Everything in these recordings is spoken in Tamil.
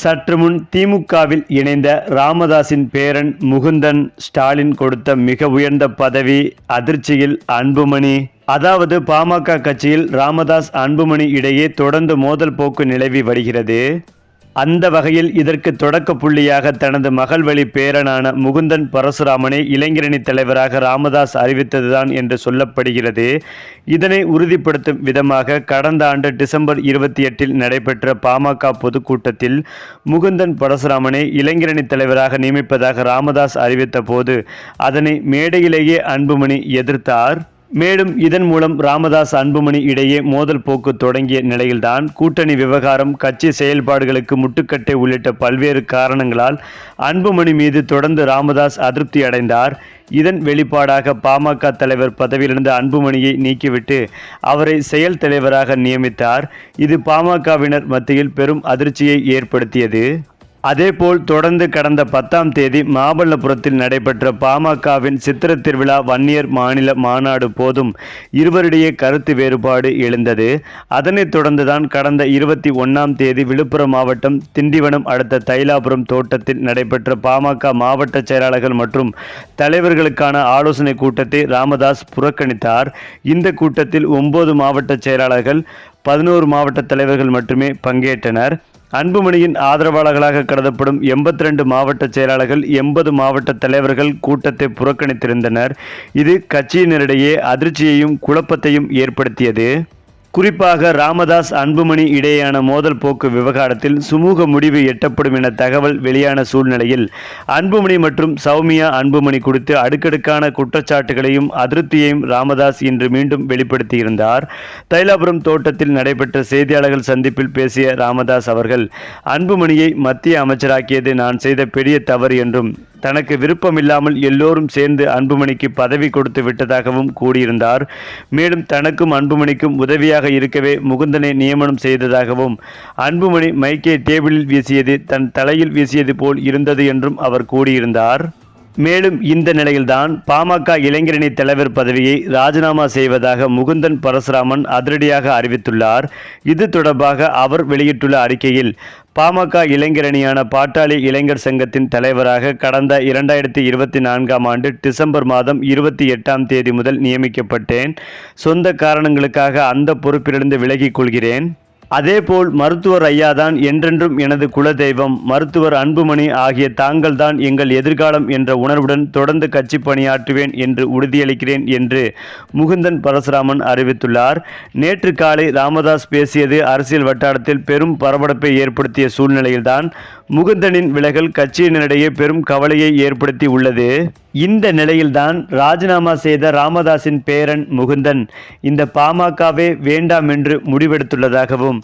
சற்று முன் திமுகவில் இணைந்த ராமதாஸின் பேரன் முகுந்தன் ஸ்டாலின் கொடுத்த மிக உயர்ந்த பதவி அதிர்ச்சியில் அன்புமணி. அதாவது பாமக கட்சியில் ராமதாஸ் அன்புமணி இடையே தொடர்ந்து மோதல் போக்கு நிலவி வருகிறது. அந்த வகையில் இதற்கு தொடக்க புள்ளியாக தனது மகள் வழி பேரனான முகுந்தன் பரசுராமனை இளைஞரணி தலைவராக ராமதாஸ் அறிவித்ததுதான் என்று சொல்லப்படுகிறது. இதனை உறுதிப்படுத்தும் விதமாக கடந்த ஆண்டு டிசம்பர் இருபத்தி எட்டில் நடைபெற்ற பாமக பொதுக்கூட்டத்தில் முகுந்தன் பரசுராமனை இளைஞரணி தலைவராக நியமிப்பதாக ராமதாஸ் அறிவித்த போது அதனை மேடையிலேயே அன்புமணி எதிர்த்தார். மேலும் இதன் மூலம் ராமதாஸ் அன்புமணி இடையே மோதல் போக்கு தொடங்கிய நிலையில்தான் கூட்டணி விவகாரம் கட்சி செயல்பாடுகளுக்கு முட்டுக்கட்டை உள்ளிட்ட பல்வேறு காரணங்களால் அன்புமணி மீது தொடர்ந்து ராமதாஸ் அதிருப்தி அடைந்தார். இதன் வெளிப்பாடாக பாமக தலைவர் பதவியிலிருந்து அன்புமணியை நீக்கிவிட்டு அவரை செயல் தலைவராக நியமித்தார். இது பாமகவினர் மத்தியில் பெரும் அதிர்ச்சியை ஏற்படுத்தியது. அதேபோல் தொடர்ந்து கடந்த பத்தாம் தேதி மாமல்லபுரத்தில் நடைபெற்ற பாமகவின் சித்திர திருவிழா வன்னியர் மாநில மாநாடு போதும் இருவரிடையே கருத்து வேறுபாடு எழுந்தது. அதனைத் தொடர்ந்துதான் கடந்த இருபத்தி ஒன்றாம் தேதி விழுப்புரம் மாவட்டம் திண்டிவனம் அடுத்த தைலாபுரம் தோட்டத்தில் நடைபெற்ற பாமக மாவட்ட செயலாளர்கள் மற்றும் தலைவர்களுக்கான ஆலோசனை கூட்டத்தை ராமதாஸ் புறக்கணித்தார். இந்த கூட்டத்தில் ஒன்பது மாவட்ட செயலாளர்கள் பதினோரு மாவட்ட தலைவர்கள் மட்டுமே பங்கேற்றனர். அன்புமணியின் ஆதரவாளர்களாக கருதப்படும் எண்பத்தி ரெண்டு மாவட்ட செயலாளர்கள் எண்பது மாவட்ட தலைவர்கள் கூட்டத்தை புறக்கணித்திருந்தனர். இது கட்சியினரிடையே அதிர்ச்சியையும் குழப்பத்தையும் ஏற்படுத்தியது. குறிப்பாக ராமதாஸ் அன்புமணி இடையேயான மோதல் போக்கு விவகாரத்தில் சுமூக முடிவு எட்டப்படும் என தகவல் வெளியான சூழ்நிலையில் அன்புமணி மற்றும் சௌமியா அன்புமணி குறித்து அடுக்கடுக்கான குற்றச்சாட்டுகளையும் அதிருப்தியையும் ராமதாஸ் இன்று மீண்டும் வெளிப்படுத்தியிருந்தார். தைலாபுரம் தோட்டத்தில் நடைபெற்ற செய்தியாளர்கள் சந்திப்பில் பேசிய ராமதாஸ் அவர்கள் அன்புமணியை மத்திய அமைச்சராக்கியது நான் செய்த பெரிய தவறு என்றும் தனக்கு விருப்பமில்லாமல் எல்லோரும் சேர்ந்து அன்புமணிக்கு பதவி கொடுத்து விட்டதாகவும் கூறியிருந்தார். மேலும் தனக்கும் அன்புமணிக்கும் உதவியாக இருக்கவே முகுந்தனை நியமனம் செய்ததாகவும் அன்புமணி மைக்கை டேபிளில் வீசியது தன் தலையில் வீசியது போல் இருந்தது என்றும் அவர் கூறியிருந்தார். மேலும் இந்த நிலையில்தான் பாமக இளைஞரணி தலைவர் பதவியை ராஜினாமா செய்வதாக முகுந்தன் பரசுராமன் அதிரடியாக அறிவித்துள்ளார். இது தொடர்பாக அவர் வெளியிட்டுள்ள அறிக்கையில் பாமக இளைஞரணியான பாட்டாளி இளைஞர் சங்கத்தின் தலைவராக கடந்த இரண்டாயிரத்தி இருபத்தி நான்காம் ஆண்டு டிசம்பர் மாதம் இருபத்தி எட்டாம் தேதி முதல் நியமிக்கப்பட்டேன். சொந்த காரணங்களுக்காக அந்த பொறுப்பிலிருந்து விலகிக் கொள்கிறேன். அதேபோல் மருத்துவர் ஐயாதான் என்றென்றும் எனது குலதெய்வம். மருத்துவர் அன்புமணி ஆகிய தாங்கள்தான் எங்கள் எதிர்காலம் என்ற உணர்வுடன் தொடர்ந்து கட்சி பணியாற்றுவேன் என்று உறுதியளிக்கிறேன் என்று முகுந்தன் பரசுராமன் அறிவித்துள்ளார். நேற்று காலை ராமதாஸ் பேசியது அரசியல் வட்டாரத்தில் பெரும் பரபரப்பை ஏற்படுத்திய சூழ்நிலையில்தான் முகுந்தனின் விலகல் கட்சியினரிடையே பெரும் கவலையை ஏற்படுத்தி உள்ளது. இந்த நிலையில்தான் ராஜினாமா செய்த ராமதாஸின் பேரன் முகுந்தன் இந்த பாமகவே வேண்டாம் என்று முடிவெடுத்துள்ளதாகவும்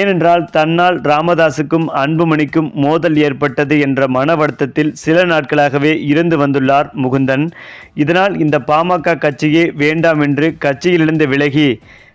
ஏனென்றால் தன்னால் ராமதாஸுக்கும் அன்புமணிக்கும் மோதல் ஏற்பட்டது என்ற மன வருத்தத்தில் சில நாட்களாகவே இருந்து வந்துள்ளார் முகுந்தன். இதனால் இந்த பாமக கட்சியே வேண்டாம் என்று கட்சியிலிருந்து விலகி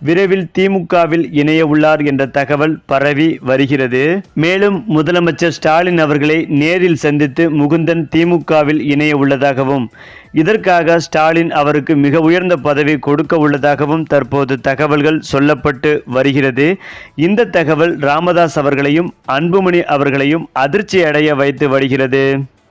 விரைவில் திமுகவில் இணைய உள்ளார் என்ற தகவல் பரவி வருகிறது. மேலும் முதலமைச்சர் ஸ்டாலின் அவர்களை நேரில் சந்தித்து முகுந்தன் திமுகவில் இணைய உள்ளதாகவும் இதற்காக ஸ்டாலின் அவருக்கு மிக உயர்ந்த பதவி கொடுக்க உள்ளதாகவும் தற்போது தகவல்கள் சொல்லப்பட்டு வருகிறது. இந்த தகவல் ராமதாஸ் அவர்களையும் அன்புமணி அவர்களையும் அதிர்ச்சி அடைய வைத்து வருகிறது.